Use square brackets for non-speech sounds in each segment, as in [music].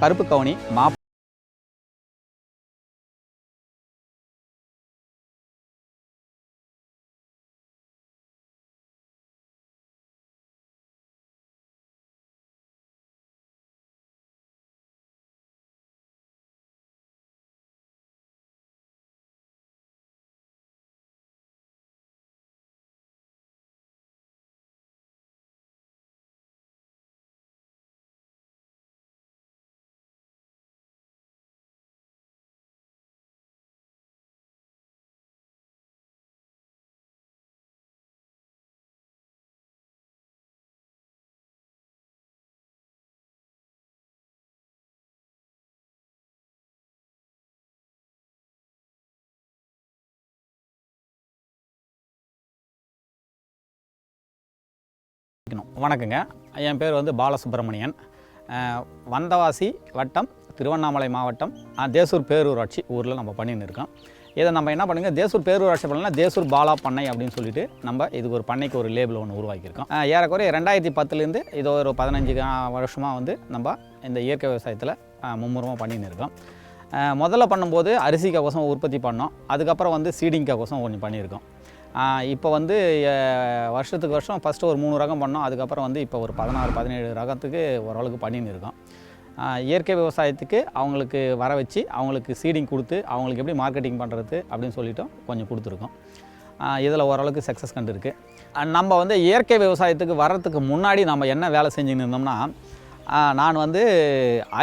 கருப்பு கவுனி மா வணக்கங்க. என் பேர் வந்து பாலசுப்ரமணியன். வந்தவாசி வட்டம் திருவண்ணாமலை மாவட்டம் தேசூர் பேரூராட்சி ஊரில் நம்ம பண்ணின்னு இருக்கோம். இதை நம்ம என்ன பண்ணுங்க தேசூர் பேரூராட்சி பண்ணலாம் தேசூர் பாலா பண்ணை அப்படின்னு சொல்லிட்டு நம்ம இதுக்கு ஒரு பண்ணைக்கு ஒரு லேபிள் ஒன்று உருவாக்கியிருக்கோம். ஏறக்குறைய ரெண்டாயிரத்தி பத்துலேருந்து இது ஒரு பதினஞ்சு வருஷமாக வந்து நம்ம இந்த இயற்கை விவசாயத்தில் மும்முரமாக பண்ணின்னு இருக்கோம். முதல்ல பண்ணும்போது அரிசிக்காகோசம் உற்பத்தி பண்ணோம். அதுக்கப்புறம் வந்து சீடிங்காகோசம் ஒன்று பண்ணியிருக்கோம். இப்போ வந்து வருஷத்துக்கு வருஷம் ஃபஸ்ட்டு ஒரு மூணு ரகம் பண்ணோம். அதுக்கப்புறம் வந்து இப்போ ஒரு பதினாறு பதினேழு ரகத்துக்கு ஓரளவுக்கு பண்ணின்னு இருக்கோம். இயற்கை விவசாயத்துக்கு அவங்களுக்கு வர வச்சு அவங்களுக்கு சீடிங் கொடுத்து அவங்களுக்கு எப்படி மார்க்கெட்டிங் பண்ணுறது அப்படின்னு சொல்லிட்டோம் கொஞ்சம் கொடுத்துருக்கோம். இதில் ஓரளவுக்கு சக்ஸஸ் கண்டுருக்கு இருக்குது நம்ம வந்து இயற்கை விவசாயத்துக்கு வர்றதுக்கு முன்னாடி நம்ம என்ன வேலை செஞ்சுன்னு இருந்தோம்னா நான் வந்து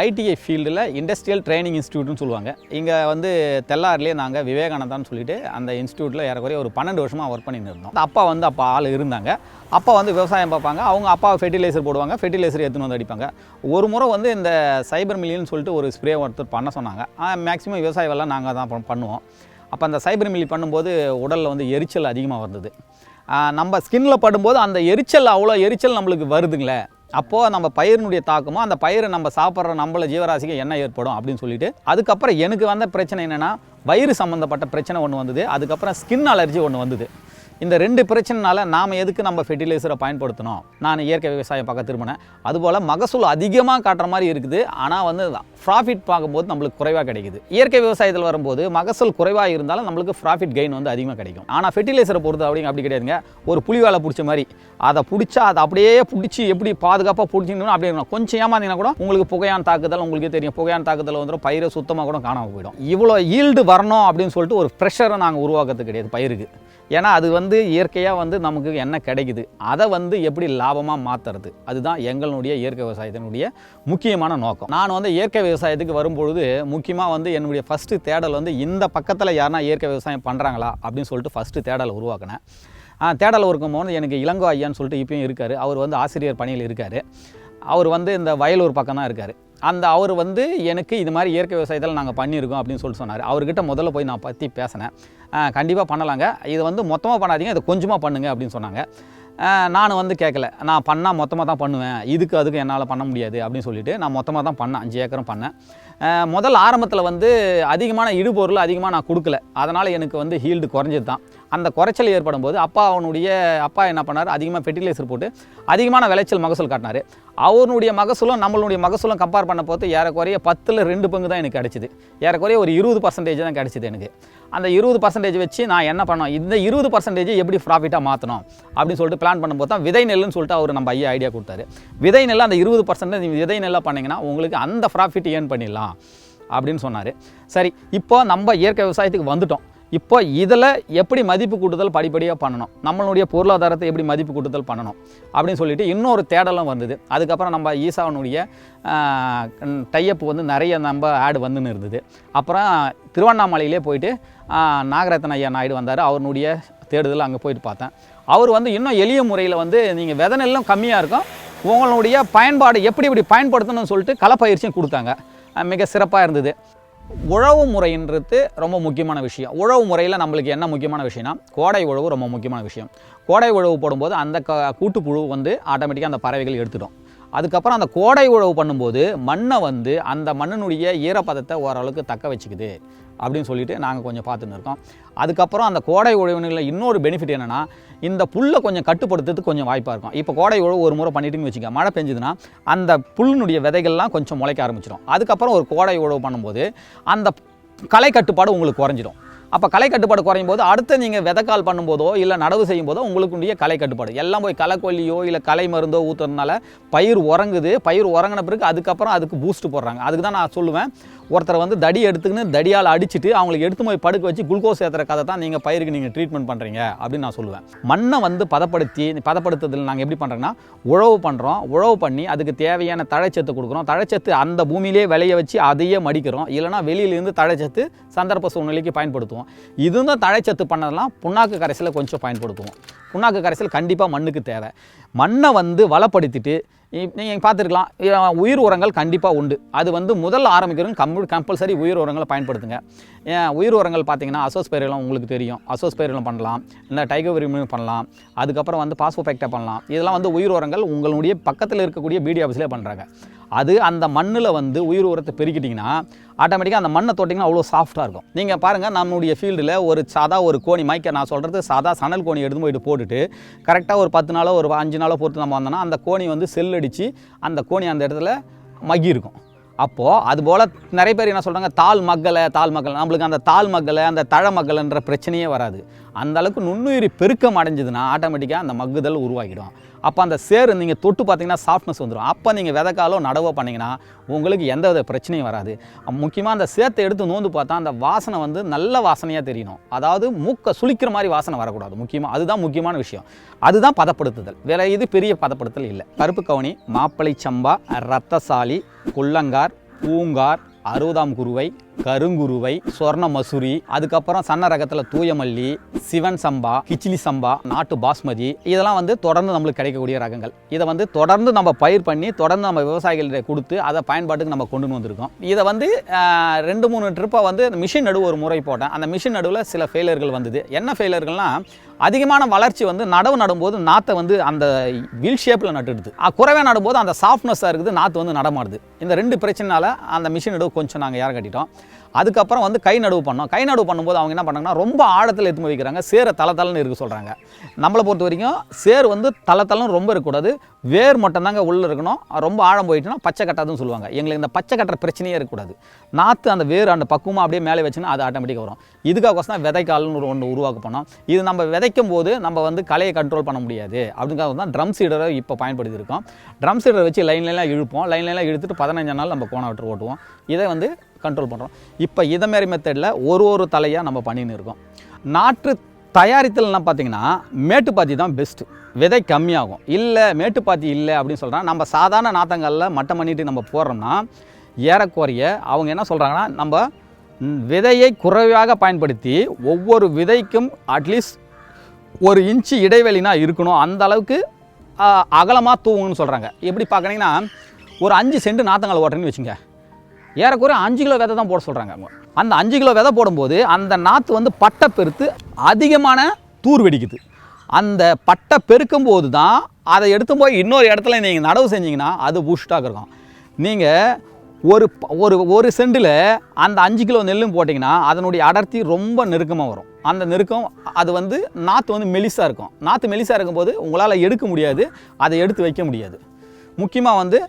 ஐடிஐ ஃபீல்டில் இண்டஸ்ட்ரியல் ட்ரைனிங் இன்ஸ்டியூட்னு சொல்லுவாங்க. இங்கே வந்து தெல்லார்லேயே நாங்கள் விவேகானந்தான்னு சொல்லிட்டு அந்த இன்ஸ்டியூட்டில் ஏறக்குறைய ஒரு பன்னெண்டு வருஷமாக ஒர்க் பண்ணிட்டு இருந்தோம். அப்பா வந்து அப்பா ஆள் இருந்தாங்க. அப்பா வந்து விவசாயம் பார்ப்பாங்க. அவங்க அப்பா ஃபெர்டிலைசர் போடுவாங்க. ஃபெர்டிலைசர் எடுத்துன்னு வந்து அடிப்பாங்க. ஒரு முறை வந்து இந்த சைபர் மில்லின்னு சொல்லிட்டு ஒரு ஸ்ப்ரே ஒருத்தர் பண்ண சொன்னாங்க. மேக்ஸிமம் விவசாய வேலை நாங்கள் தான் பண்ணுவோம். அப்போ அந்த சைபர் மில்லி பண்ணும்போது உடலில் வந்து எரிச்சல் அதிகமாக வந்தது. நம்ம ஸ்கின்னில் படும்போது அந்த எரிச்சல் அவ்வளோ எரிச்சல் நம்மளுக்கு வருதுங்களே. அப்போது நம்ம பயிரினுடைய தாக்கமோ அந்த பயிரை நம்ம சாப்பிட்ற நம்மள ஜீவராசிக்கு என்ன ஏற்படும் அப்படின்னு சொல்லிட்டு அதுக்கப்புறம் எனக்கு வந்த பிரச்சனை என்னென்னா வயிறு சம்மந்தப்பட்ட பிரச்சனை ஒன்று வந்தது அதுக்கப்புறம் ஸ்கின் அலர்ஜி ஒன்று வந்தது. இந்த ரெண்டு பிரச்சனைனால நாம் எதுக்கு நம்ம ஃபெர்டிலைசரை பயன்படுத்தணும்? நான் இயற்கை விவசாயம் பார்க்க திரும்பினேன். அதுபோல் மகசூல் அதிகமாக காட்டுற மாதிரி இருக்குது. ஆனால் வந்து ப்ராஃபிட் பார்க்கும்போது நம்மளுக்கு குறைவாக கிடைக்குது. இயற்கை விவசாயத்தில் வரும்போது மகசூல் குறைவாக இருந்தாலும் நம்மளுக்கு ப்ராஃபிட் கெயின் வந்து அதிகமாக கிடைக்கும். ஆனால் ஃபெர்டிலைசரை பொறுத்த அப்படிங்க அப்படி கிடையாதுங்க. ஒரு புளி வேலை பிடிச்ச மாதிரி. அதை பிடிச்சா அதை அப்படியே பிடிச்சி எப்படி பாதுகாப்பாக பிடிச்சிக்கணும் அப்படி இருக்கணும். கொஞ்சம் ஏமாந்தீங்கன்னா கூட உங்களுக்கு புகையான் தாக்குதல் உங்களுக்கே தெரியும். புகையான் தாக்குதல் வந்துடும் பயிரை சுத்தமாக கூட காணாமல் போயிடும். இவ்வளோ ஈல்டு வரணும் அப்படின்னு சொல்லிட்டு ஒரு ப்ரெஷரை நாங்கள் உருவாக்குறது கிடையாது பயிருக்கு. ஏன்னா அது வந்து இயற்கையாக வந்து நமக்கு என்ன கிடைக்குது? அதை வந்து எப்படி லாபமாக மாற்றுறது அதுதான் எங்களுடைய இயற்கை விவசாயத்தினுடைய முக்கியமான நோக்கம். நான் வந்து இயற்கை விவசாயத்துக்கு வரும்பொழுது முக்கியமாக வந்து என்னுடைய ஃபஸ்ட்டு தேடல் வந்து இந்த பக்கத்தில் யாருனா இயற்கை விவசாயம் பண்ணுறாங்களா அப்படின்னு சொல்லிட்டு ஃபஸ்ட்டு தேடல் உருவாக்கினேன். தேடல் இருக்கும்போது எனக்கு இளங்கோ ஐயான்னு சொல்லிட்டு இப்பயும் இருக்கார். அவர் வந்து ஆசிரியர் பணியில் இருக்கார். அவர் வந்து இந்த வயலூர் பக்கம் தான் இருக்கார். அந்த அவர் வந்து எனக்கு இது மாதிரி இயற்கை விவசாயத்தில் நாங்கள் பண்ணியிருக்கோம் அப்படின்னு சொல்லிட்டு சொன்னார். அவர்கிட்ட முதல்ல போய் நான் பற்றி பேசினேன். கண்டிப்பாக பண்ணலாங்க. இது வந்து மொத்தமாக பண்ணாதீங்க இதை கொஞ்சமாக பண்ணுங்கள் அப்படின்னு சொன்னாங்க. நான் வந்து கேட்கல நான் பண்ணால் மொத்தமாக தான் பண்ணுவேன். இதுக்கு அதுக்கு என்னால் பண்ண முடியாது அப்படின்னு சொல்லிட்டு நான் மொத்தமாக தான் பண்ணேன். அஞ்சு ஏக்கரும் பண்ணேன். முதல் ஆரம்பத்தில் வந்து அதிகமான இடுபொருள் அதிகமாக நான் கொடுக்கல. அதனால் எனக்கு வந்து ஹீல்டு குறைஞ்சது தான். அந்த குறைச்சல் ஏற்படும் போது அப்பா அவனுடைய அப்பா என்ன பண்ணார்? அதிகமாக ஃபெர்டிலைசர் போட்டு அதிகமான விளைச்சல் மகசூல் காட்டினார். அவனுடைய மகசூலும் நம்மளுடைய மகசூலும் கம்பேர் பண்ண போது ஏறக்குறைய பத்தில் ரெண்டு பங்கு தான் எனக்கு கிடச்சிது. ஏறக்குறைய ஒரு இருபது பர்சன்டேஜ் தான் கிடச்சிது எனக்கு. அந்த இருபது பர்சன்டேஜ் வச்சு நான் என்ன பண்ணோம் இந்த இருபது பர்சன்டேஜ் எப்படி ப்ராஃபிட்டாக மாற்றணும் அப்படின்னு சொல்லிட்டு பிளான் பண்ணும்போது தான் விதை நெல்லுன்னு சொல்லிட்டு அவர் நம்ம ஐயா ஐடியா கொடுத்தாரு. விதை நெல் அந்த இருபது பர்சன்டேஜ் விதை நெல்லாக பண்ணிங்கன்னா உங்களுக்கு அந்த ப்ராஃபிட் ஏர்ன் பண்ணிடலாம் அப்படின்னு சொன்னார். சரி இப்போ நம்ம இயற்கை விவசாயத்துக்கு வந்துட்டோம். இப்போ இதில் எப்படி மதிப்பு கூட்டுதல் படிப்படியாக பண்ணணும்? நம்மளுடைய பொருளாதாரத்தை எப்படி மதிப்பு கூட்டுதல் பண்ணணும்? அப்படின்னு சொல்லிட்டு இன்னொரு தேடலும் வந்தது. அதுக்கப்புறம் நம்ம ஈசாவனுடைய டையப் வந்து நிறைய நம்ம ஆடு வந்துன்னு இருந்தது. அப்புறம் திருவண்ணாமலையிலே போயிட்டு நாகரத்ன ஐயா நாயுடு வந்தார். அவருடைய தேடுதல் அங்கே போயிட்டு பார்த்தேன். அவர் வந்து இன்னும் எளிய முறையில் வந்து நீங்கள் விதை நெல்லும் கம்மியாக இருக்கும். உங்களுடைய பயன்பாடு எப்படி எப்படி பயன்படுத்தணும்னு சொல்லிட்டு களப்பயிற்சியும் கொடுத்தாங்க. மிக சிறப்பாக இருந்தது. உழவு முறைன்றது ரொம்ப முக்கியமான விஷயம். உழவு முறையில் நம்மளுக்கு என்ன முக்கியமான விஷயம்னா கோடை உழவு ரொம்ப முக்கியமான விஷயம். கோடை உழவு போடும்போது அந்த க கூட்டுப்புழு வந்து ஆட்டோமேட்டிக்காக அந்த பறவைகள் எடுத்துடும். அதுக்கப்புறம் அந்த கோடை உழவு பண்ணும்போது மண்ணை வந்து அந்த மண்ணினுடைய ஈரப்பதத்தை ஓரளவுக்கு தக்க வச்சுக்குது அப்படின்னு சொல்லிட்டு நாங்கள் கொஞ்சம் பார்த்துன்னு இருக்கோம். அதுக்கப்புறம் அந்த கோடை உழவுகளில் இன்னொரு பெனிஃபிட் என்னென்னா இந்த புல்லை கொஞ்சம் கட்டுப்படுத்துறதுக்கு கொஞ்சம் வாய்ப்பாக இருக்கும். இப்போ கோடை உழவு ஒரு முறை பண்ணிட்டுன்னு வச்சுக்க மழை பெஞ்சதுன்னா அந்த புல்லினுடைய விதைகள்லாம் கொஞ்சம் முளைக்க ஆரம்பிச்சிடும். அதுக்கப்புறம் ஒரு கோடை உழவு பண்ணும்போது அந்த களை கட்டுப்பாடு உங்களுக்கு குறைஞ்சிடும். அப்போ களை கட்டுப்பாடு குறையும் போது அடுத்து நீங்கள் விதக்கால் பண்ணும்போதோ இல்லை நடவு செய்யும் போதோ உங்களுக்குடைய களை கட்டுப்பாடு. எல்லாம் போய் களைக்கொல்லியோ இல்லை கலை மருந்தோ ஊற்றுறதுனால பயிர் உறங்குது. பயிர் உறங்கின பிறகு அதுக்கப்புறம் அதுக்கு பூஸ்ட் போடுறாங்க. அதுக்கு தான் நான் சொல்லுவேன் ஒருத்தரை வந்து தடி எடுத்துக்கின்னு தடியால் அடிச்சுட்டு அவங்களுக்கு எடுத்து போய் படுக்க வச்சு குளுக்கோஸ் ஏற்றுற கதை தான் நீங்கள் பயிருக்கு நீங்கள் ட்ரீட்மெண்ட் பண்ணுறீங்க அப்படின்னு நான் சொல்லுவேன். மண்ணை வந்து பதப்படுத்தி பதப்படுத்துறதுல நாங்கள் எப்படி பண்ணுறோன்னா உழவு பண்ணுறோம் உழவு பண்ணி அதுக்கு தேவையான தழைச்சத்து கொடுக்குறோம். தழைச்சத்து அந்த பூமியிலே விளைய வச்சு அதையே மடிக்கிறோம். இல்லைனா வெளியிலேருந்து தழைச்சத்து சந்தர்ப்ப சூழ்நிலைக்கு பயன்படுத்துவோம். இதுதான் தழைச்சத்து பண்ணதெல்லாம் புண்ணாக்கு கரைசலை கொஞ்சம் பயன்படுத்துவோம். புண்ணாக்கு கரைசல் கண்டிப்பாக மண்ணுக்கு தேவை. மண்ணை வந்து வளப்படுத்திட்டு நீங்கள் பார்த்துருக்கலாம். உயிர் உரங்கள் கண்டிப்பாக உண்டு. அது வந்து முதல்ல ஆரம்பிக்கிறவங்க கம்பல் கம்பல்சரி உயிர் உரங்களை பயன்படுத்துங்க. ஏன் உயிர் உரங்கள் பார்த்தீங்கன்னா அசோஸ் உங்களுக்கு தெரியும். அசோஸ் பண்ணலாம். இல்லை டைகோவிரிமியும் பண்ணலாம். அதுக்கப்புறம் வந்து பாஸ்போபெக்டா பண்ணலாம். இதெல்லாம் வந்து உயிர் உரங்கள் உங்களுடைய பக்கத்தில் இருக்கக்கூடிய பிடி ஆஃபீஸ்லேயே பண்ணுறாங்க அது அந்த மண்ணில் வந்து உயிர் உரத்தை பெருக்கிட்டிங்கன்னா ஆட்டோமேட்டிக்காக அந்த மண்ணை தொட்டிங்கன்னா அவ்வளோ சாஃப்ட்டாக இருக்கும். நீங்கள் பாருங்கள் நம்மளுடைய ஃபீல்டில் ஒரு சாதா ஒரு கோணி மைக்க நான் சொல்கிறது சாதா சணல் கோணி எடுத்து போயிட்டு போட்டுட்டு கரெக்டாக ஒரு பத்து நாளோ ஒரு அஞ்சு நாளோ பொறுத்து நம்ம வந்தோம்னா அந்த கோணி வந்து செல் அடித்து அந்த கோணி அந்த இடத்துல மக்கி இருக்கும் அப்போது அதுபோல் நிறைய பேர் என்ன சொல்கிறாங்க தாள் மக்களை தாள் மக்களை நம்மளுக்கு அந்த தாள் மக்களை அந்த தழ மக்களைன்ற பிரச்சனையே வராது. அந்த அளவுக்கு நுண்ணுயிரி பெருக்கம் அடைஞ்சதுன்னா ஆட்டோமேட்டிக்காக அந்த மக்குதல் உருவாகிடும். அப்போ அந்த சேரு நீங்கள் தொட்டு பார்த்தீங்கன்னா சாஃப்ட்னஸ் வந்துடும் அப்போ நீங்கள் விதக்காலோ நடவோ பண்ணிங்கன்னா உங்களுக்கு எந்த வித பிரச்சனையும் வராது. முக்கியமாக அந்த சேத்தை எடுத்து நோந்து பார்த்தா அந்த வாசனை வந்து நல்ல வாசனையாக தெரியணும். அதாவது மூக்கை சுளிக்கிற மாதிரி வாசனை வரக்கூடாது. முக்கியமாக அதுதான் முக்கியமான விஷயம். அதுதான் பதப்படுத்துதல். வேற இது பெரிய பதப்படுத்தல் இல்லை. கருப்பு கவுனி மாப்பிளை சம்பா ரத்தசாலி குள்ளங்கார் பூங்கார் அறுபதாம் குருவை கருங்குருவை சொர்ண மசூரி அதுக்கப்புறம் சன்ன ரகத்தில் தூயமல்லி சிவன் சம்பா கிச்சிலி சம்பா நாட்டு பாஸ்மதி இதெல்லாம் வந்து தொடர்ந்து நம்மளுக்கு கிடைக்கக்கூடிய ரகங்கள். இதை வந்து தொடர்ந்து நம்ம பயிர் பண்ணி தொடர்ந்து நம்ம விவசாயிகள்கிட்ட கொடுத்து அதை பயன்பாட்டுக்கு நம்ம கொண்டு வந்திருக்கோம். இதை வந்து ரெண்டு மூணு ட்ரிப்பை வந்து மிஷின் நடுவு ஒரு முறை போட்டேன். அந்த மிஷின் நடுவில் சில ஃபெயிலியர்கள் வந்தது. என்ன ஃபெயிலர்கள்னால் அதிகமான வளர்ச்சி வந்து நடவு நடும்போது நாற்றை வந்து அந்த வில் ஷேப்பில் நட்டுடுது. குறைவே நடும்போது அந்த சாஃப்ட்னஸாக இருக்குது நாற்று வந்து நடமாடுது. இந்த ரெண்டு பிரச்சனைனால அந்த மிஷின் நடுவு கொஞ்சம் நாங்கள் யாரை கட்டிட்டோம்? அதுக்கப்புறம் வந்து கை நடுவு பண்ணோம். கை நடுவு பண்ணும்போது அவங்க என்ன பண்ணாங்கன்னா ரொம்ப ஆழத்தில் எடுத்து வைக்கிறாங்க. சேரை தலை தலைன்னு இருக்க சொல்கிறாங்க நம்மளை பொறுத்த வரைக்கும் சேர் வந்து தலை தலைன்னு ரொம்ப இருக்கக்கூடாது. வேர் மட்டும்தாங்க உள்ளே இருக்கணும். ரொம்ப ஆழம் போயிட்டுனா பச்சை கட்டாதுன்னு சொல்லுவாங்க. எங்களுக்கு இந்த பச்சை கட்டுற பிரச்சனையே இருக்கக்கூடாது. நாற்று அந்த வேர் அந்த பக்குவமாக அப்படியே மேலே வச்சுன்னா அது ஆட்டோமேட்டிக்காக வரும். இதுக்காக தான் விதைக்கால்னு ஒரு ஒன்று உருவாக்க பண்ணோம் இது நம்ம விதைக்கும் போது நம்ம வந்து கலையை கண்ட்ரோல் பண்ண முடியாது. அப்படிங்கிறது தான் ட்ரம் சீடரை இப்போ பயன்படுத்தி இருக்கோம் ட்ரம் சீடரை வச்சு லைன்லாம் இழுப்போம். லைன்லாம் இழுத்துட்டு பதினஞ்சு நாள் நம்ம கோணம் விட்டு ஓட்டுவோம். இதை வந்து கண்ட்ரோல் பண்ணுறோம் இப்போ இதை மாரி மெத்தடில் ஒரு ஒரு தலையாக நம்ம பண்ணின்னு இருக்கோம். நாற்று தயாரித்தல்லாம் பார்த்தீங்கன்னா மேட்டுப்பாத்தி தான் பெஸ்ட்டு விதை கம்மியாகும். இல்லை மேட்டுப்பாத்தி இல்லை அப்படின்னு சொல்கிறாங்க நம்ம சாதாரண நாத்தங்களில் மட்டம் பண்ணிட்டு நம்ம போடுறோம்னா ஏறக்குறைய அவங்க என்ன சொல்கிறாங்கன்னா நம்ம விதையை குறைவாக பயன்படுத்தி ஒவ்வொரு விதைக்கும் அட்லீஸ்ட் ஒரு இன்ச்சு இடைவெளினா இருக்கணும். அந்த அளவுக்கு அகலமாக தூவுங்கன்னு சொல்கிறாங்க எப்படி பார்க்குறீங்கன்னா ஒரு அஞ்சு சென்ட் நாத்தங்கள் ஓட்டுறேன்னு வச்சுங்க. ஏறக்குறைய அஞ்சு கிலோ விதை தான் போட சொல்கிறாங்க அவங்க. அந்த அஞ்சு கிலோ விதை போடும்போது அந்த நாற்று வந்து பட்டை பெருத்து அதிகமான தூர் வெடிக்குது. அந்த பட்டை பெருக்கும் போது தான் அதை எடுத்து போய் இன்னொரு இடத்துல நீங்கள் நடவு செஞ்சீங்கன்னா அது பூஸ்டாக இருக்கும். நீங்கள் ஒரு ப- ஒரு ஒரு சென்டில் அந்த அஞ்சு கிலோ நெல்லும் போட்டிங்கன்னா அதனுடைய அடர்த்தி ரொம்ப நெருக்கமாக வரும். அந்த நெருக்கம் அது வந்து நாற்று வந்து மெலிசாக இருக்கும். நாற்று மெலிசாக இருக்கும்போது உங்களால் எடுக்க முடியாது அதை எடுத்து வைக்க முடியாது. முக்கியமாக வந்து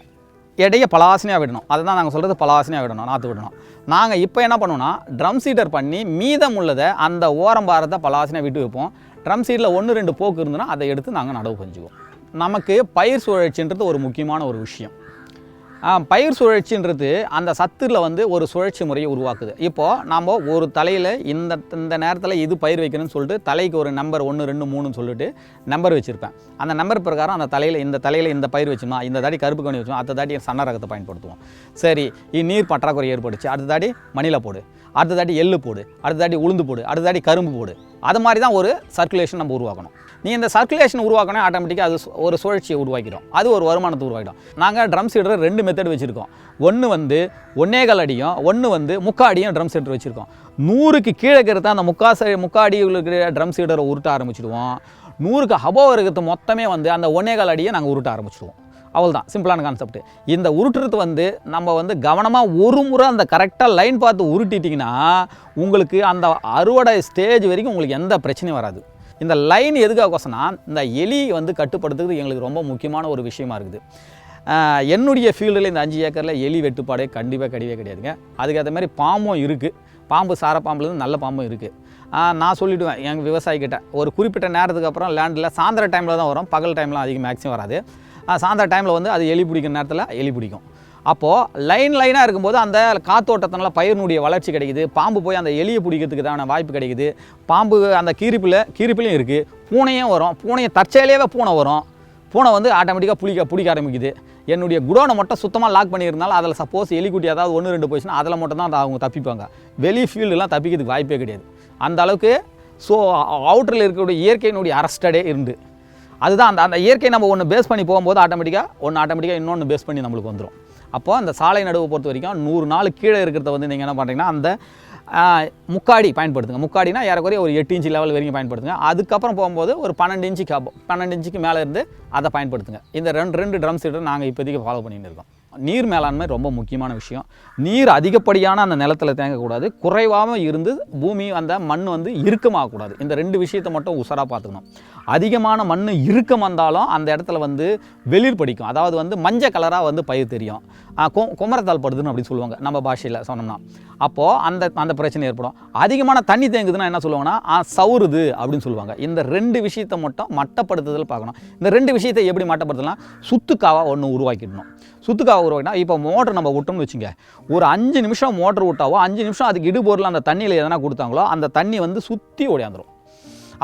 இடையே பலாசனையாக விடணும். அதை தான் நாங்கள் சொல்கிறது பலாசனையாக விடணும் நாற்று விடணும். நாங்கள் இப்போ என்ன பண்ணுவோம்னா ட்ரம் சீட்டர் பண்ணி மீதம் உள்ளதை அந்த ஓரம் பாரத்தை பலாசனையாக விட்டு வைப்போம். ட்ரம் சீட்டில் ஒன்று ரெண்டு போக்கு இருந்ததுன்னா அதை எடுத்து நாங்கள் நடவு செஞ்சுக்குவோம் நமக்கு பயிர் சுழற்சின்றது ஒரு முக்கியமான ஒரு விஷயம். பயிர் சுழற்சின்றது அந்த சத்துல வந்து ஒரு சுழற்சி முறையை உருவாக்குது. இப்போது நாம் ஒரு தலையில் இந்த இந்த நேரத்தில் இது பயிர் வைக்கணும்னு சொல்லிட்டு தலைக்கு ஒரு நம்பர் ஒன்று ரெண்டு மூணுன்னு சொல்லிட்டு நம்பர் வச்சுருப்பேன். அந்த நம்பர் பிரகாரம் அந்த தலையில் இந்த தலையில் இந்த பயிர் வச்சுமா இந்த தாடி கருப்பு கணி வச்சோம் அடுத்த தாடி சன்ன ரகத்தை பயன்படுத்துவோம். சரி நீர் பற்றாக்குறை ஏற்பட்டுச்சு. அடுத்த தாடி மணில போடு. அடுத்த தாடி எள்ளு போடு. அடுத்த தாடி உளுந்து போடு. அடுத்த தாடி கரும்பு போடு. அது மாதிரி தான் ஒரு சர்க்குலேஷன் நம்ம உருவாக்கணும். நீ இந்த சர்க்குலேஷன் உருவாக்கணும் ஆட்டோமேட்டிக்காக அது ஒரு சுழற்சியை உருவாக்கிடும். அது ஒரு வருமானத்தை உருவாக்கிடும். நாங்கள் ட்ரம் சீடரை ரெண்டு மெத்தட் வச்சுருக்கோம். ஒன்று வந்து ஒன்னேகால் அடியும் ஒன்று வந்து முக்காடியும் ட்ரம் சீடர் வச்சுருக்கோம். நூறுக்கு கீழே இருக்கிறத அந்த முக்கா முக்காடிகளுக்கு ட்ரம் சீடரை உருட்ட ஆரம்பிச்சிடுவோம். நூறுக்கு அபோவ் இருக்கிறது மொத்தமே வந்து அந்த ஒன்னேகால் அடியை நாங்கள் உருட்ட ஆரம்பிச்சிடுவோம். அவ்வளோதான் சிம்பிளான கான்செப்ட் இந்த உருட்டுறது வந்து நம்ம வந்து கவனமாக ஒரு முறை அந்த கரெக்டாக லைன் பார்த்து உருட்டிட்டிங்கன்னா உங்களுக்கு அந்த அறுவடை ஸ்டேஜ் வரைக்கும் உங்களுக்கு எந்த பிரச்சனையும் வராது. இந்த லைன் எதுக்காகோசனா இந்த எலி வந்து கட்டுப்படுத்துறது எங்களுக்கு ரொம்ப முக்கியமான ஒரு விஷயமா இருக்குது. என்னுடைய ஃபீல்டில் இந்த அஞ்சு ஏக்கரில் எலி வெட்டுப்பாடே கண்டிப்பாக கிடையவே கிடையாதுங்க. அதுக்கேற்ற மாதிரி பாம்பும் இருக்குது பாம்பு சார பாம்புலேருந்து நல்ல பாம்பும் இருக்குது நான் சொல்லிவிடுவேன் எங்கள் விவசாயிக்கிட்ட ஒரு குறிப்பிட்ட நேரத்துக்கு அப்புறம் லேண்டில் சாயந்தர டைமில் தான் வரும். பகல் டைம்லாம் அதிகம் மேக்ஸிமம் வராது. சாயந்தர டைமில் வந்து அது எலி பிடிக்கிற நேரத்தில் எலி பிடிக்கும். அப்போது லைன் லைனாக இருக்கும்போது அந்த காத்தோட்டத்தினால பயிரினுடைய வளர்ச்சி கிடைக்குது. பாம்பு போய் அந்த எலியை பிடிக்கிறதுக்கு தான வாய்ப்பு கிடைக்குது. பாம்பு அந்த கீரிப்பில் கீரிப்பிலையும் இருக்குது பூனையும் வரும். பூனையை தற்செயலையே பூனை வரும். பூனை வந்து ஆட்டோமேட்டிக்காக பிடிக்க பிடிக்க ஆரம்பிக்குது. என்னுடைய குடோனை மட்டும் சுத்தமாக லாக் பண்ணியிருந்தாலும் அதில் சப்போஸ் எலிக்குட்டி ஏதாவது ஒன்று ரெண்டு போச்சுன்னா அதில் மட்டும் தான் அவங்க தப்பிப்பாங்க. வெளி ஃபீல்டுலாம் தப்பிக்கிறதுக்கு வாய்ப்பே கிடையாது. அந்த அளவுக்கு ஸோ அவுட்டரில் இருக்கக்கூடிய இயற்கையினுடைய அரஸ்டடே இருந்து. அதுதான் அந்த அந்த இயற்கை நம்ம ஒன்று பேஸ் பண்ணி போகும்போது ஆட்டோமேட்டிக்காக ஒன்று ஆட்டோமேட்டிக்காக இன்னொன்று பேஸ் பண்ணி நம்மளுக்கு வந்துடும் அப்போ அந்த சாலை நடுவை பொறுத்த வரைக்கும் நூறு நாள் கீழே இருக்கிறத வந்து நீங்கள் என்ன பண்ணுறீங்கன்னா அந்த முக்காடி பயன்படுத்துங்க. முக்காடினா ஏறக்குறைய ஒரு எட்டு இன்ச்சு லெவல் வரைக்கும் பயன்படுத்துங்க. அதுக்கப்புறம் போகும்போது ஒரு பன்னெண்டு இன்ச்சுக்கு அப் பன்னெண்டு இன்ச்சுக்கு மேலே இருந்து அதை பயன்படுத்துங்க. இந்த ரெண்டு ரெண்டு ட்ரம் சீட்டை நாங்கள் இப்போதைக்கு ஃபாலோ பண்ணிட்டு இருக்கோம். நீர் மேலாண்மை ரொம்ப முக்கியமான விஷயம். நீர் அதிகப்படியான அந்த நிலத்தில் தேங்கக்கூடாது. குறைவாகவும் இருந்து பூமி அந்த மண் வந்து இறுக்கமாகக்கூடாது. இந்த ரெண்டு விஷயத்தை மட்டும் உஷாராக பார்த்துக்கணும். அதிகமான மண் இறுக்கம் வந்தாலும் அந்த இடத்துல வந்து வெளிர் படிக்கும். அதாவது வந்து மஞ்சள் கலராக வந்து பயிர் தெரியும். கொ குமரத்தால் படுதுன்னு அப்படின்னு சொல்லுவாங்க நம்ம பாஷையில் சொன்னோம்னா. அப்போது அந்த அந்த பிரச்சனை ஏற்படும். அதிகமான தண்ணி தேங்குதுன்னா என்ன சொல்லுவாங்கன்னா சவுருது அப்படின்னு சொல்லுவாங்க. இந்த ரெண்டு விஷயத்தை மட்டும் மட்டப்படுத்துதல் பார்க்கணும். இந்த ரெண்டு விஷயத்தை எப்படி மட்டப்படுத்தலாம்? சுத்துக்காவாக ஒன்று உருவாக்கிடணும். சுத்துக்காக உருவாக்கினா இப்போ மோட்டர் நம்ம விட்டோம்னு வச்சுங்க ஒரு அஞ்சு நிமிஷம் மோட்டர் விட்டாவோ அஞ்சு நிமிஷம் அதுக்கு இடுபொருள் அந்த தண்ணியில் எதனா கொடுத்தாங்களோ அந்த தண்ணி வந்து சுற்றி ஓடியாந்துடும்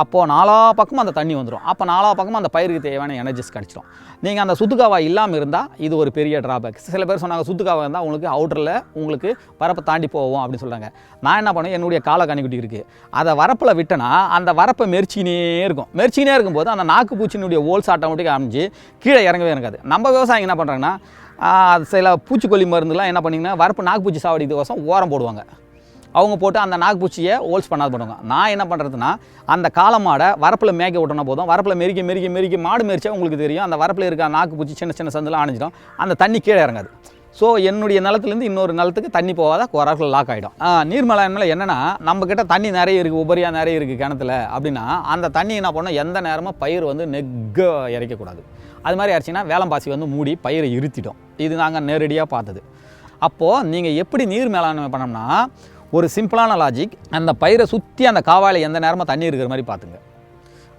அப்போது நாலா பக்கமும் அந்த தண்ணி வந்துடும் அப்போ நாலா பக்கமும் அந்த பயிருக்கு தேவையான எனர்ஜிஸ் கிடச்சிடும் நீங்கள் அந்த சுத்துக்காவா இல்லாமல் இருந்தால் இது ஒரு பெரிய ட்ராபேக் சில பேர் சொன்னாங்க சுத்துக்காவா இருந்தால் உங்களுக்கு அவுட்டரில் உங்களுக்கு வரப்பை தாண்டி போவோம் அப்படின்னு சொல்கிறாங்க நான் என்ன பண்ணுவேன்? என்னுடைய காலை கண்ணிக்குட்டி இருக்குது அதை வரப்பில் விட்டேன்னா அந்த வரப்பை மெரிச்சினே இருக்கும். மெரிச்சினே இருக்கும்போது அந்த நாக்கு பூச்சினுடைய ஓல்ஸ் ஆட்டோமேட்டிக்காக அமைஞ்சு கீழே இறங்கவே இருக்காது நம்ம விவசாயிங்க என்ன பண்ணுறாங்கன்னா சில பூச்சிக்கொல்லி மருந்துலாம் என்ன பண்ணிங்கன்னா வரப்பு நாக்கு பூச்சி சாவடிக்கிறதுக்கோசம் ஓரம் போடுவாங்க. அவங்க போட்டு அந்த நாக்குப்பூச்சியை ஹோல்ஸ் பண்ணாது பண்ணுவாங்க நான் என்ன பண்ணுறதுன்னா அந்த காலமாடை மாடை வரப்பில் மேய்க்க விட்டோம்னா போதும். வரப்பில் மெரிக்க மெரிக்க மெரிக்க மாடு மெரிச்சா உங்களுக்கு தெரியும். அந்த வரப்பில் இருக்க நாக்குப்பூச்சி சின்ன சின்ன சந்தெல்லாம் அணைஞ்சிடும் அந்த தண்ணி கீழே இறங்காது. ஸோ என்னுடைய நிலத்துலேருந்து இன்னொரு நிலத்துக்கு தண்ணி போகாத குறாக்கில் லாக் ஆகிடும் நீர் என்னென்னா நம்மக்கிட்ட தண்ணி நிறைய இருக்குது உபரியாக நிறைய இருக்குது கிணத்துல அப்படின்னா அந்த தண்ணி என்ன பண்ணோம்? எந்த நேரமும் பயிர் வந்து நெக்க இறைக்கக்கூடாது. அது மாதிரி ஆச்சுன்னா வேலம்பாசி வந்து மூடி பயிரை இருத்திட்டோம் இது நாங்கள் நேரடியாக பார்த்தது. அப்போது நீங்கள் எப்படி நீர் மேலாண்மை பண்ணோம்னா ஒரு சிம்பிளான லாஜிக் அந்த பயிரை சுற்றி அந்த காவாயில் எந்த நேரமும் தண்ணி இருக்கிற மாதிரி பார்த்துங்க.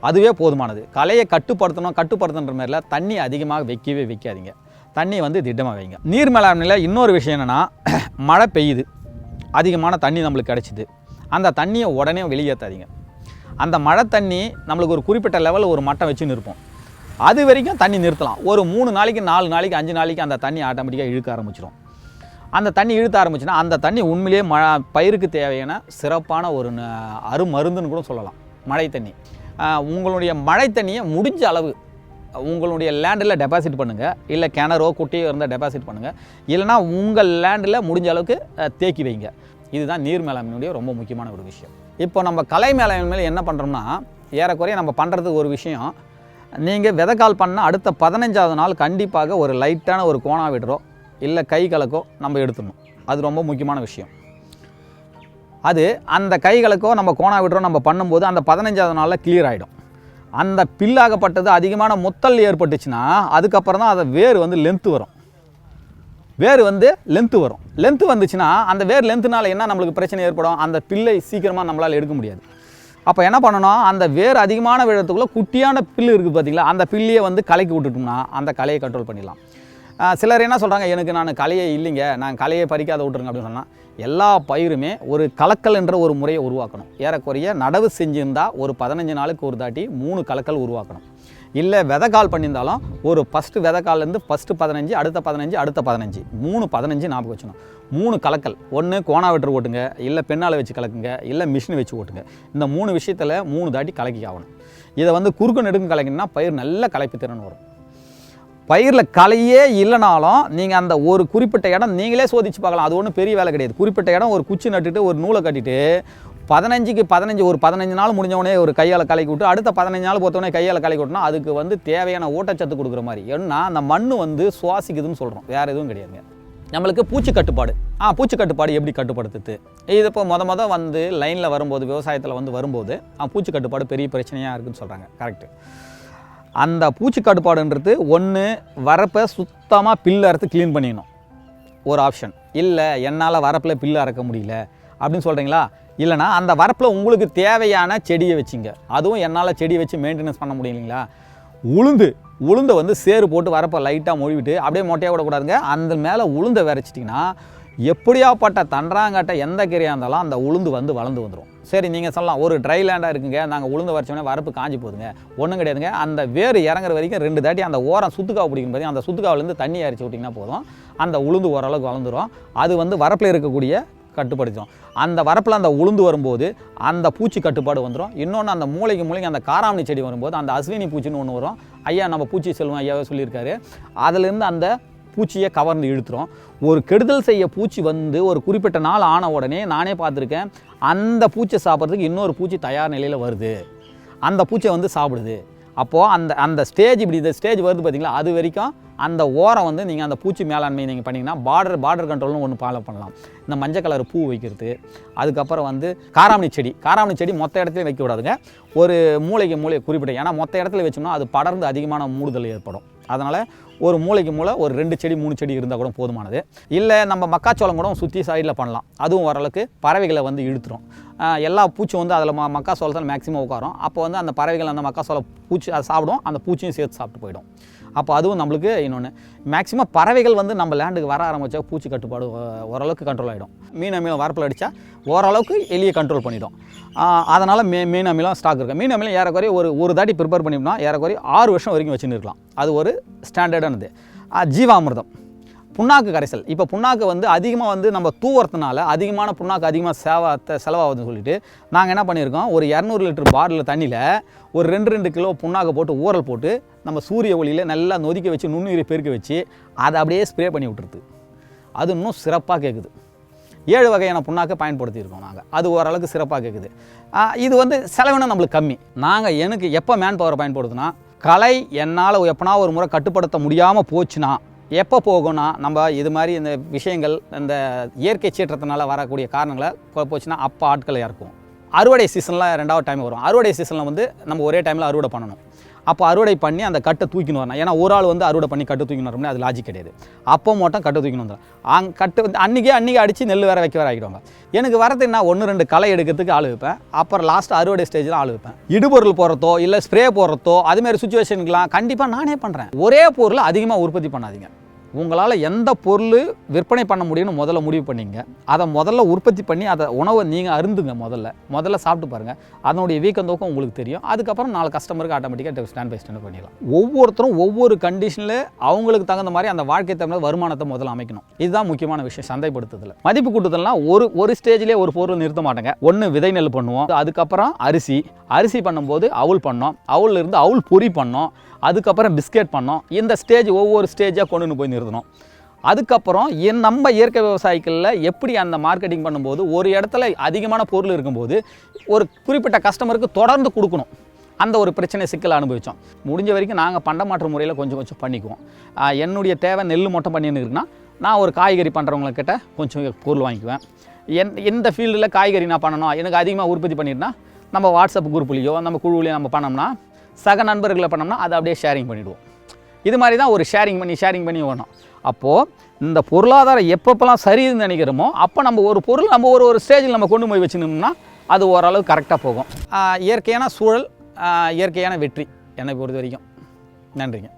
அதுவே போதுமானது. கலையை கட்டுப்படுத்தணும் கட்டுப்படுத்துன்ற மாதிரில தண்ணி அதிகமாக வைக்கவே வைக்காதீங்க. தண்ணி வந்து திட்டமாக வைங்க. நீர் மேலாண்மையில் இன்னொரு விஷயம் என்னென்னா [clears throat] மழை பெய்யுது. அதிகமான தண்ணி நம்மளுக்கு கிடச்சிது. அந்த தண்ணியை உடனே வெளியேற்றாதீங்க அந்த மழை தண்ணி நம்மளுக்கு ஒரு குறிப்பிட்ட லெவலில் ஒரு மட்டம் வச்சுன்னு இருப்போம் அது வரைக்கும் தண்ணி நிறுத்தலாம். ஒரு மூணு நாளைக்கு நாலு நாளைக்கு அஞ்சு நாளைக்கு அந்த தண்ணி ஆட்டோமேட்டிக்காக இழுக்க ஆரம்பிச்சிடும் அந்த தண்ணி இழுத்த ஆரம்பிச்சுன்னா அந்த தண்ணி உண்மையிலேயே மழை பயிருக்கு தேவையான சிறப்பான ஒரு அருமருந்துன்னு கூட சொல்லலாம். மழை தண்ணி. உங்களுடைய மழை தண்ணியை முடிஞ்ச அளவு உங்களுடைய லேண்டில் டெபாசிட் பண்ணுங்கள் இல்லை கிணறோ குட்டியோ இருந்தால் டெபாசிட் பண்ணுங்கள் இல்லைனா உங்கள் லேண்டில் முடிஞ்ச அளவுக்கு தேக்கி வைங்க. இதுதான் நீர் மேலாண்மையுடைய ரொம்ப முக்கியமான ஒரு விஷயம். இப்போ நம்ம கலை மேலாண்மையில் என்ன பண்ணுறோம்னா ஏறக்குறைய நம்ம பண்ணுறதுக்கு ஒரு விஷயம் நீங்கள் விதைக்கால் பண்ணால் அடுத்த பதினஞ்சாவது நாள் கண்டிப்பாக ஒரு லைட்டான ஒரு கோணா விடுறோம். இல்லை கை கலக்கோ நம்ம எடுத்துடணும். அது ரொம்ப முக்கியமான விஷயம். அது அந்த கைகளுக்கோ நம்ம கோணா விடுறோம் நம்ம பண்ணும்போது அந்த பதினஞ்சாவது நாளில் கிளியர் ஆகிடும் அந்த பில்லாகப்பட்டது அதிகமான முத்தல் ஏற்பட்டுச்சுன்னா அதுக்கப்புறம் தான் அதை வேர் வந்து லென்த்து வரும். வேர் வந்து லென்த்து வரும். லென்த்து வந்துச்சுன்னா அந்த வேர் லென்த்துனால என்ன நம்மளுக்கு பிரச்சனை ஏற்படும்? அந்த பில்லை சீக்கிரமாக நம்மளால் எடுக்க முடியாது. அப்போ என்ன பண்ணணும்? அந்த வேர் அதிகமான விழத்துக்குள்ளே குட்டியான பில்லு இருக்குது பார்த்தீங்களா அந்த பில்லையே வந்து கலைக்கு விட்டுட்டோம்னா அந்த கலையை கண்ட்ரோல் பண்ணிடலாம். சிலர் என்ன சொல்கிறாங்க எனக்கு நான் கலையே இல்லைங்க நான் கலையை பறிக்காத விட்ருங்க அப்படின்னு சொன்னால் எல்லா பயிருமே ஒரு கலக்கல் என்ற ஒரு முறையை உருவாக்கணும். ஏறக்குறைய நடவு செஞ்சுருந்தால் ஒரு பதினஞ்சு நாளுக்கு ஒரு தாட்டி மூணு கலக்கல் உருவாக்கணும். இல்லை விதைக்கால் பண்ணியிருந்தாலும் ஒரு ஃபஸ்ட்டு விதைக்கால்லேருந்து ஃபஸ்ட்டு பதினஞ்சு அடுத்த பதினஞ்சு அடுத்த பதினஞ்சு மூணு பதினஞ்சு ஞாபகம் வச்சுக்கணும். மூணு கலக்கல் ஒன்று கோணா வெட்டர் ஓட்டுங்க இல்லை பெண்ணால் வச்சு கலக்குங்க இல்லை மிஷின் வச்சு ஓட்டுங்க. இந்த மூணு விஷயத்தில் மூணு தாட்டி கலக்கி ஆகணும் இதை வந்து குறுக்கு நெடுங்கு கலக்கினா பயிர் நல்ல கலைப்பு திறன் வரும். பயிரில் கலையே இல்லைனாலும் நீங்கள் அந்த ஒரு குறிப்பிட்ட இடம் நீங்களே சோதிச்சு பார்க்கலாம். அது ஒன்றும் பெரிய வேலை கிடையாது. குறிப்பிட்ட இடம் ஒரு குச்சி நட்டுட்டு ஒரு நூலை கட்டிட்டு பதினஞ்சுக்கு பதினஞ்சு ஒரு பதினஞ்சு நாள் முடிஞ்சவனே ஒரு கையால் கலக்கி விட்டு அடுத்த பதினஞ்சு நாள் பொறுத்தவொடனே கையால் கலக்கி விட்டோம்னா அதுக்கு வந்து தேவையான ஊட்டச்சத்து கொடுக்குற மாதிரி. ஏன்னா அந்த மண் வந்து சுவாசிக்குதுன்னு சொல்கிறோம் வேறு எதுவும் கிடையாதுங்க. நம்மளுக்கு பூச்சி கட்டுப்பாடு ஆ பூச்சி கட்டுப்பாடு எப்படி கட்டுப்படுத்துது? இது இப்போ மொத மொதல் வந்து லைனில் வரும்போது விவசாயத்தில் வந்து வரும்போது பூச்சி கட்டுப்பாடு பெரிய பிரச்சனையாக இருக்குதுன்னு சொல்கிறாங்க கரெக்டு அந்த பூச்சி கட்டுப்பாடுன்றது ஒன்று வரப்பை சுத்தமாக பில்லு அறுத்து க்ளீன் பண்ணிடணும். ஒரு ஆப்ஷன் இல்லை என்னால் வரப்பில் பில்லு அறக்க முடியல அப்படின்னு சொல்கிறீங்களா இல்லைனா அந்த வரப்பில் உங்களுக்கு தேவையான செடியை வச்சுங்க. அதுவும் என்னால் செடி வச்சு மெயின்டெனன்ஸ் பண்ண முடியலைங்களா உளுந்து உளுந்தை வந்து சேறு போட்டு வரப்பை லைட்டாக மொழிவிட்டு அப்படியே மொட்டையாக விடக்கூடாதுங்க. அந்த மேலே உளுந்தை விரைச்சிட்டிங்கன்னா எப்படியாப்பட்ட தன்றாங்கட்ட எந்த கிரியாக இருந்தாலும் அந்த உளுந்து வந்து வளர்ந்து வந்துடும் சரி நீங்கள் சொல்லலாம் ஒரு ட்ரை லேண்டாக இருக்குங்க நாங்கள் உளுந்து வரைச்சோன்னே வரப்பு காஞ்சி போதுங்க ஒன்றும் கிடையாதுங்க. அந்த வேர் இறங்குற வரைக்கும் ரெண்டு தாட்டி அந்த ஓரம் சுத்துக்காவை பிடிக்கும் போது அந்த சுத்துக்காவிலேருந்து தண்ணி அரிச்சு விட்டிங்கன்னா போதும். அந்த உளுந்து ஓரளவுக்கு வளர்ந்துடும் அது வந்து வரப்பில் இருக்கக்கூடிய கட்டுப்படுத்தும். அந்த வரப்பில் அந்த உளுந்து வரும்போது அந்த பூச்சி கட்டுப்பாடு வந்துடும் இன்னொன்று அந்த மூளைக்கு மூளைக்கு அந்த காராமணி செடி வரும்போது அந்த அஸ்வினி பூச்சின்னு ஒன்று வரும். ஐயா நம்ம பூச்சி செல்வம் ஐயாவே சொல்லியிருக்காரு. அதுலேருந்து அந்த பூச்சியை கவர்ந்து இழுத்துரும். ஒரு கெடுதல் செய்ய பூச்சி வந்து ஒரு குறிப்பிட்ட நாள் ஆன உடனே நானே பார்த்துருக்கேன் அந்த பூச்சியை சாப்பிட்றதுக்கு இன்னொரு பூச்சி தயார் நிலையில் வருது. அந்த பூச்சியை வந்து சாப்பிடுது. அப்போது அந்த அந்த ஸ்டேஜ் இப்படி இந்த ஸ்டேஜ் வருது பார்த்தீங்களா அது வரைக்கும் அந்த ஓரம் வந்து நீங்கள் அந்த பூச்சி மேலாண்மை நீங்கள் பண்ணிங்கன்னா பார்டர் பார்டர் கண்ட்ரோல்னு ஒன்று ஃபாலோ பண்ணலாம். இந்த மஞ்சள் கலர் பூ வைக்கிறது அதுக்கப்புறம் வந்து காராமணி செடி. காராமணி செடி மொத்த இடத்துலையும் வைக்கக்கூடாதுங்க ஒரு மூளைக்கு மூளை குறிப்பிட்ட ஏன்னா மொத்த இடத்துல வச்சோம்னா அது படர்ந்து அதிகமான மூடுதல் ஏற்படும். அதனால் ஒரு மூளைக்கு மூளை ஒரு ரெண்டு செடி மூணு செடி இருந்தால் கூட போதுமானது. இல்லை நம்ம மக்காச்சோளம் கூட சுற்றி சைடில் பண்ணலாம். அதுவும் ஓரளவுக்கு பறவைகளை வந்து இழுத்துரும். எல்லா பூச்சும் வந்து அதில் ம மக்காச்சோளத்தில் மேக்ஸிமம் உட்காரும். அப்போ வந்து அந்த பறவைகள் அந்த மக்காச்சோளம் பூச்சி அதை சாப்பிடும். அந்த பூச்சியும் சேர்த்து சாப்பிட்டு போயிடும். அப்போ அதுவும் நம்மளுக்கு இன்னொன்று மேக்ஸிமம் பறவைகள் வந்து நம்ம லேண்டுக்கு வர ஆரம்பித்தா பூச்சி கட்டுப்பாடு ஓரளவுக்கு கண்ட்ரோல் ஆகிடும் மீன் அமிலம் வரப்பில் அடித்தா ஓரளவுக்கு எலியை கண்ட்ரோல் பண்ணிடும். அதனால் மீ மீன் அமிலம் ஸ்டாக் இருக்குது மீன் அமிலம் ஏறக்குறைய ஒரு ஒரு தாட்டி ப்ரிப்பேர் பண்ணிட்டோம்னா ஏறக்குறைய ஆறு வருஷம் வரைக்கும் வச்சுன்னு இருக்கலாம் அது ஒரு ஸ்டாண்டர்டானது ஜீவாமிர்தம். புண்ணாக்கு கரைசல். இப்போ புண்ணாக்கு வந்து அதிகமாக வந்து நம்ம தூவுறதுனால அதிகமான புண்ணாக்கு அதிகமாக சேவா செலவாகுதுன்னு சொல்லிட்டு நாங்கள் என்ன பண்ணியிருக்கோம்? ஒரு இரநூறு லிட்டர் பாட்டில் தண்ணியில் ஒரு ரெண்டு ரெண்டு கிலோ புண்ணாக்கு போட்டு ஊறல் போட்டு நம்ம சூரிய ஒளியில் நல்லா நொதிக்க வச்சு நுண்ணுயிரை பெருக்க வச்சு அதை அப்படியே ஸ்ப்ரே பண்ணி விட்டுருது. அது இன்னும் சிறப்பாக கேட்குது ஏழு வகையான புண்ணாக்கை பயன்படுத்தியிருக்கோம் நாங்கள் அது ஓரளவுக்கு சிறப்பாக கேட்குது இது வந்து செலவினம் நம்மளுக்கு கம்மி. நாங்கள் எனக்கு எப்போ மேன் பவரை பயன்படுத்தினா கலை என்னால் எப்போனா ஒரு முறை கட்டுப்படுத்த முடியாமல் போச்சுன்னா எப்போ போகும்னா நம்ம இது மாதிரி இந்த விஷயங்கள் இந்த இயற்கை சீற்றத்தினால வரக்கூடிய காரணங்களை போச்சுன்னா அப்போ ஆட்களை இறக்குவோம். அறுவடை சீசனில் ரெண்டாவது டைம் வரும் அறுவடை சீசனில் வந்து நம்ம ஒரே டைமில் அறுவடை பண்ணணும். அப்போ அறுவடை பண்ணி அந்த கட்டை தூக்கின்னு வரணும். ஏன்னா ஒரு ஆள் வந்து அறுவடை பண்ணி கட்டு தூக்கின்னு வரணும் அது லாஜிக் கிடையாது. அப்போ மட்டும் கட்டை தூக்கின்னு வந்துடும் அங் கட்டு வந்து அன்றைக்கே அன்றைக்கி அடித்து நெல் வேறு வைக்க வேற ஆகிடுவாங்க எனக்கு வரது என்ன? ஒன்று ரெண்டு களை எடுக்கிறதுக்கு ஆள் வைப்பேன். அப்புறம் லாஸ்ட் அறுவடை ஸ்டேஜில் ஆள் வைப்பேன். இடுபொருள் போடுறதோ இல்லை ஸ்ப்ரே போடுறதோ அதுமாரி சுச்சுவேஷனுக்குலாம் கண்டிப்பாக நானே பண்ணுறேன் ஒரே பொருள் அதிகமாக உற்பத்தி பண்ணாதீங்க. உங்களால் எந்த பொருள் விற்பனை பண்ண முடியும்னு முதல்ல முடிவு பண்ணிங்க. அதை முதல்ல உற்பத்தி பண்ணி அதை உணவை நீங்கள் அருந்துங்க முதல்ல. முதல்ல சாப்பிட்டு பாருங்கள் அதனுடைய வீக்கம் தூக்கம் உங்களுக்கு தெரியும். அதுக்கப்புறம் நாலு கஸ்டமருக்கு ஆட்டோமேட்டிக்காக ஸ்டாண்ட் பை ஸ்டாண்ட் பண்ணிடலாம். ஒவ்வொருத்தரும் ஒவ்வொரு கண்டிஷனில் அவங்களுக்கு தகுந்த மாதிரி அந்த வாழ்க்கை தகுந்த வருமானத்தை முதல்ல அமைக்கணும். இதுதான் முக்கியமான விஷயம் சந்தைப்படுத்துதல் மதிப்பு கூட்டுதல்னா ஒரு ஒரு ஸ்டேஜ்லேயே ஒரு பொருள் நிறுத்த மாட்டேங்க. ஒன்று விதை நெல் பண்ணுவோம். அதுக்கப்புறம் அரிசி. அரிசி பண்ணும்போது அவுள் பண்ணோம். அவுல்ல இருந்து அவுள் பொரி பண்ணோம். அதுக்கப்புறம் பிஸ்கெட் பண்ணோம். இந்த ஸ்டேஜ் ஒவ்வொரு ஸ்டேஜாக கொண்டுன்னு போய் நிறுத்தணும் அதுக்கப்புறம் என் நம்ம இயற்கை விவசாயிகளில் எப்படி அந்த மார்க்கெட்டிங் பண்ணும்போது ஒரு இடத்துல அதிகமான பொருள் இருக்கும்போது ஒரு குறிப்பிட்ட கஸ்டமருக்கு தொடர்ந்து கொடுக்கணும். அந்த ஒரு பிரச்சனை சிக்கலை அனுபவித்தோம் முடிஞ்ச வரைக்கும் நாங்கள் பண்டமாற்று முறையில் கொஞ்சம் கொஞ்சம் பண்ணிக்குவோம். என்னுடைய தேவை நெல் மட்டும் பண்ணின்னு இருக்குன்னா நான் ஒரு காய்கறி பண்ணுறவங்கக்கிட்ட கொஞ்சம் பொருள் வாங்கிக்குவேன். என் எந்த ஃபீல்டில் காய்கறி நான் பண்ணணும் எனக்கு அதிகமாக உற்பத்தி பண்ணிட்டுனா நம்ம வாட்ஸ்அப் குரூப்லேயோ நம்ம குழுவிலையோ நம்ம பண்ணோம்னா சக நண்பர்களை பண்ணோம்னா அதை அப்படியே ஷேரிங் பண்ணிவிடுவோம் இது மாதிரி தான் ஒரு ஷேரிங் பண்ணி ஷேரிங் பண்ணி வரணும் அப்போது இந்த பொருளாதாரம் எப்பப்பெல்லாம் சரின்னு நினைக்கிறோமோ அப்போ நம்ம ஒரு பொருள் நம்ம ஒரு ஒரு ஸ்டேஜில் நம்ம கொண்டு போய் வச்சுனோம்னா அது ஓரளவு கரெக்டாக போகும். இயற்கையான சூழல் இயற்கையான வெற்றி என்னை பொறுத்த வரைக்கும் நன்றிங்க.